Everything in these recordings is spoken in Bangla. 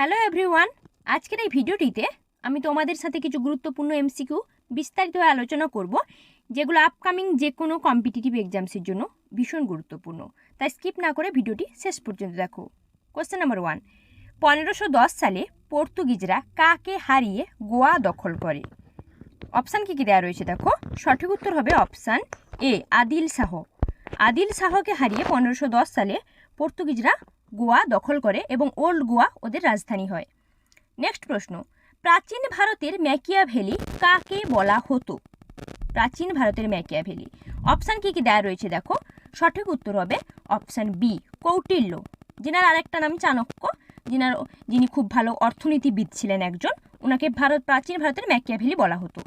হ্যালো এভরিওয়ান আজকের এই ভিডিওটিতে আমি তোমাদের সাথে কিছু গুরুত্বপূর্ণ এমসিকিউ বিস্তারিতভাবে আলোচনা করব, যেগুলো আপকামিং যে কোনো কম্পিটিটিভ এক্সামসের জন্য ভীষণ গুরুত্বপূর্ণ। তাই স্কিপ না করে ভিডিওটি শেষ পর্যন্ত দেখো। কোশ্চেন নাম্বার ওয়ান পনেরোশো সালে পর্তুগিজরা কাকে হারিয়ে গোয়া দখল করে? অপশান কী কী দেওয়া রয়েছে দেখো? সঠিক উত্তর হবে অপশান এ আদিল শাহ। আদিল শাহকে হারিয়ে পনেরোশো সালে পর্তুগিজরা গোয়া দখল করে এবং ওল্ড গোয়া ওদের রাজধানী হয়। নেক্সট প্রশ্ন, প্রাচীন ভারতের ম্যাকিয়া ভ্যালি কাকে বলা হতো? প্রাচীন ভারতের ম্যাকিয়া ভ্যালি। অপশান কী কী দেয়া রয়েছে দেখো? সঠিক উত্তর হবে অপশান বি, কৌটিল্য। যিনার আরেকটা নাম চাণক্য, যিনার যিনি খুব ভালো অর্থনীতিবিদ ছিলেন একজন ওনাকে ভারত প্রাচীন ভারতের ম্যাকিয়া ভ্যালি বলা হতো।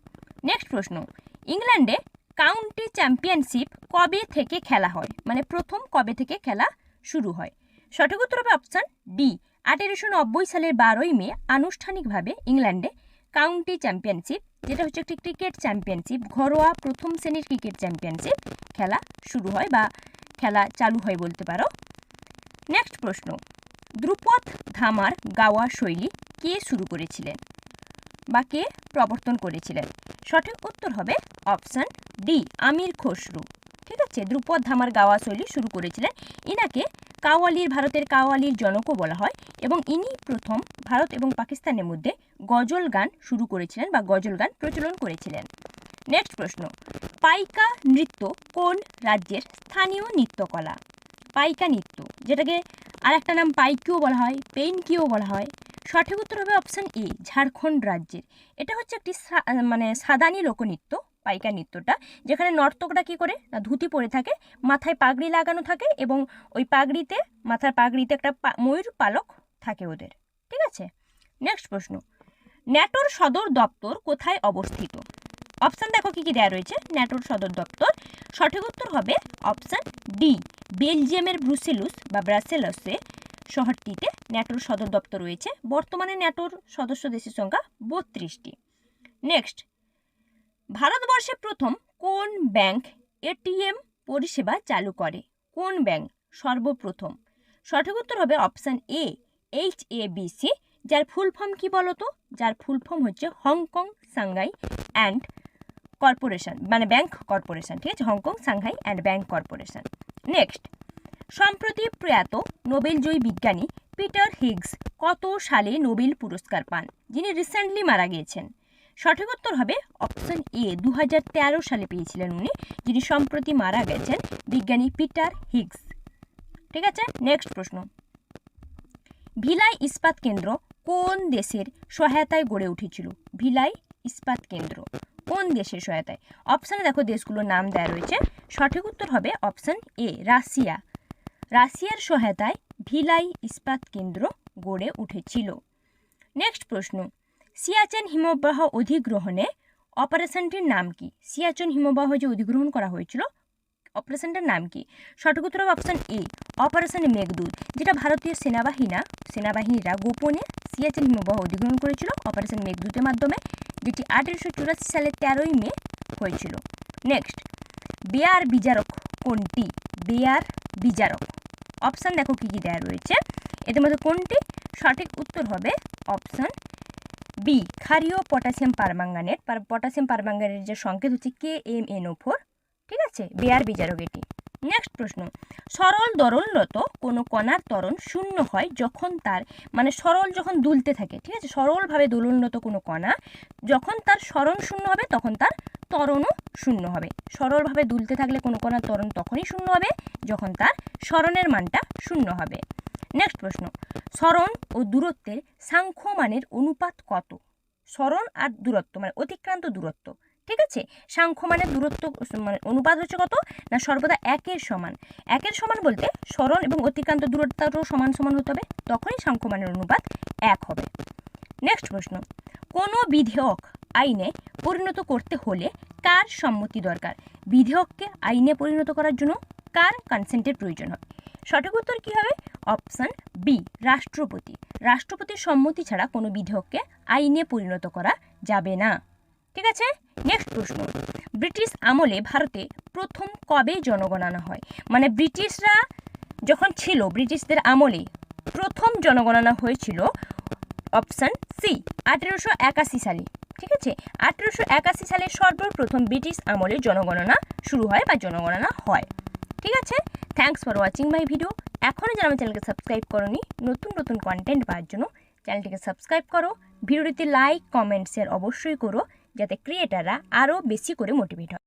নেক্সট প্রশ্ন, ইংল্যান্ডে কাউন্টি চ্যাম্পিয়নশিপ কবে থেকে খেলা হয়? মানে প্রথম কবে থেকে খেলা শুরু হয়? সঠিক উত্তর হবে অপশান ডি। আঠেরোশো নব্বই সালের বারোই মে আনুষ্ঠানিকভাবে ইংল্যান্ডে কাউন্টি চ্যাম্পিয়নশিপ, যেটা হচ্ছে একটি ক্রিকেট চ্যাম্পিয়নশিপ, ঘরোয়া প্রথম শ্রেণির ক্রিকেট চ্যাম্পিয়নশিপ খেলা শুরু হয় বা খেলা চালু হয় বলতে পারো। নেক্সট প্রশ্ন, দ্রুপদ ধামার গাওয়া শৈলী কে শুরু করেছিলেন বা কে প্রবর্তন করেছিলেন? সঠিক উত্তর হবে অপশান ডি, আমির খসরু। ঠিক আছে, দ্রুপদ ধামার গাওয়া শৈলী শুরু করেছিলেন। ইনাকে কাওয়ালির ভারতের কাওয়ালির জনকও বলা হয় এবং ইনি প্রথম ভারত এবং পাকিস্তানের মধ্যে গজল গান শুরু করেছিলেন বা গজল গান প্রচলন করেছিলেন। নেক্সট প্রশ্ন, পাইকা নৃত্য কোন রাজ্যের স্থানীয় নৃত্যকলা? পাইকা নৃত্য, যেটাকে আর একটা নাম পাইকিও বলা হয় পেইনকিও বলা হয়। সঠিক উত্তর হবে অপশান এ ঝাড়খণ্ড রাজ্যের। এটা হচ্ছে একটি মানে সাদানি লোকনৃত্য। পাইকা নৃত্যটা, যেখানে নর্তকরা কী করে? না, ধুতি পরে থাকে, মাথায় পাগড়ি লাগানো থাকে এবং ওই পাগড়িতে, মাথার পাগড়িতে একটা ময়ূর পালক থাকে ওদের। ঠিক আছে? নেক্সট প্রশ্ন। ন্যাটোর সদর দপ্তর কোথায় অবস্থিত? অপশান দেখো কী কী দেওয়া রয়েছে। ন্যাটোর সদর দপ্তর। সঠিক উত্তর হবে অপশান ডি বেলজিয়ামের ব্রুসেলুস বা ব্রাসেলসে শহরটিতে ন্যাটোর সদর দপ্তর রয়েছে। বর্তমানে ন্যাটোর সদস্য দেশের সংখ্যা বত্রিশটি। নেক্সট ভারতবর্ষে প্রথম কোন ব্যাংক এটিএম পরিষেবা চালু করে? কোন ব্যাংক? সর্বপ্রথম। সঠিক উত্তর হবে option A, H A BC যার ফুল ফর্ম কী বলতো? যার ফুল ফর্ম হচ্ছে Hong Kong Shanghai and corporation মানে ব্যাংক কর্পোরেশন, ঠিক আছে? Hong Kong Shanghai and bank corporation. Next, সম্প্রতি প্রয়াত নোবেলজয়ী বিজ্ঞানী পিটার হিগস কত সালে নোবেল পুরস্কার পান? যিনি রিসেন্টলি মারা গিয়েছেন। সঠিক উত্তর হবে অপশন এ দু হাজার তেরো সালে পেয়েছিলেন উনি, যিনি সম্প্রতি মারা গেছেন, বিজ্ঞানী পিটার হিগস। ঠিক আছে? নেক্সট প্রশ্ন। ভিলাই ইস্পাত কেন্দ্র কোন দেশের সহায়তায় গড়ে উঠেছিল? ভিলাই ইস্পাত কেন্দ্র কোন দেশের সহায়তায়? অপশানে দেখো, দেশগুলোর নাম দেওয়া রয়েছে। সঠিক উত্তর হবে অপশান এ রাশিয়া। রাশিয়ার সহায়তায় ভিলাই ইস্পাত কেন্দ্র গড়ে উঠেছিল। নেক্সট প্রশ্ন। সিয়াচেন হিমবাহ অধিগ্রহণে অপারেশনটির নাম কি? সিয়াচেন হিমবাহ যে অধিগ্রহণ করা হয়েছিল, অপারেশনটার নাম কি? সঠিক উত্তর অপশন এ অপারেশন মেঘদূত যেটা ভারতীয় সেনাবাহিনা সেনাবাহিনীরা গোপনে সিয়াচেন হিমবাহ অধিগ্রহণ করেছিল অপারেশন মেঘদূতের মাধ্যমে, যেটি আঠেরোশো চুরাশি সালের তেরোই মে হয়েছিল। নেক্সট বেয়ার বিচারক কোনটি? বেয়ার বিচারক অপশান দেখো কী কী দেওয়া রয়েছে। এদের মধ্যে কোনটি? সঠিক উত্তর হবে অপশান বি ক্ষারীয় পটাশিয়াম পারম্যাঙ্গানেট পটাশিয়াম পারম্যাঙ্গানেটের যে সংকেত হচ্ছে K M N O four ঠিক আছে? বেয়ার বিচারক এটি নেক্সট প্রশ্ন, সরল দরলনত কোনো কণার ত্বরণ শূন্য হয় যখন তার মানে সরল যখন দুলতে থাকে, ঠিক আছে? সরলভাবে দোলনরত কোনো কণা, যখন তার স্মরণ শূন্য হবে, তখন তার ত্বরণও শূন্য হবে। সরলভাবে দুলতে থাকলে কোনো কণার ত্বরণ তখনই শূন্য হবে, যখন তার স্মরণের মানটা শূন্য হবে। নেক্সট প্রশ্ন. স্মরণ ও দূরত্বের সাংখ্য মানের অনুপাত কত? স্মরণ আর দূরত্ব মানে অতিক্রান্ত দূরত্ব, ঠিক আছে? সাংখ্য মানের দূরত্ব মানে অনুপাত হচ্ছে কত? না সর্বদা একের সমান? একের সমান বলতে স্মরণ এবং অতিক্রান্ত দূরত্বটাও সমান সমান হতে হবে, তখনই সাংখ্য মানের অনুপাত এক হবে। নেক্সট প্রশ্ন. কোনো বিধেয়ক আইনে পরিণত করতে হলে কার সম্মতি দরকার? বিধেয়ককে আইনে পরিণত করার জন্য কার কনসেন্টের প্রয়োজন হয়? সঠিক উত্তর কী হবে? অপশান বি, রাষ্ট্রপতি। রাষ্ট্রপতির সম্মতি ছাড়া কোনো বিধেয়ককে আইনে পরিণত করা যাবে না। ঠিক আছে? নেক্সট প্রশ্ন। ব্রিটিশ আমলে ভারতে প্রথম কবে জনগণনা হয়? মানে ব্রিটিশরা যখন ছিল, ব্রিটিশদের আমলে প্রথম জনগণনা হয়েছিল অপশান সি, আঠেরোশো একাশি সালে। ঠিক আছে? আঠেরোশো একাশি সালে সর্বপ্রথম ব্রিটিশ আমলে জনগণনা শুরু হয় বা জনগণনা হয়। ঠিক আছে? Thanks for watching my video এখনও যারা আমার চ্যানেলকে সাবস্ক্রাইব করনি, নতুন নতুন কন্টেন্ট পাওয়ার জন্য চ্যানেলটিকে সাবস্ক্রাইব করো। ভিডিওটিতে লাইক কমেন্ট শেয়ার অবশ্যই করো, যাতে ক্রিয়েটাররা আরও বেশি করে মোটিভেট হয়।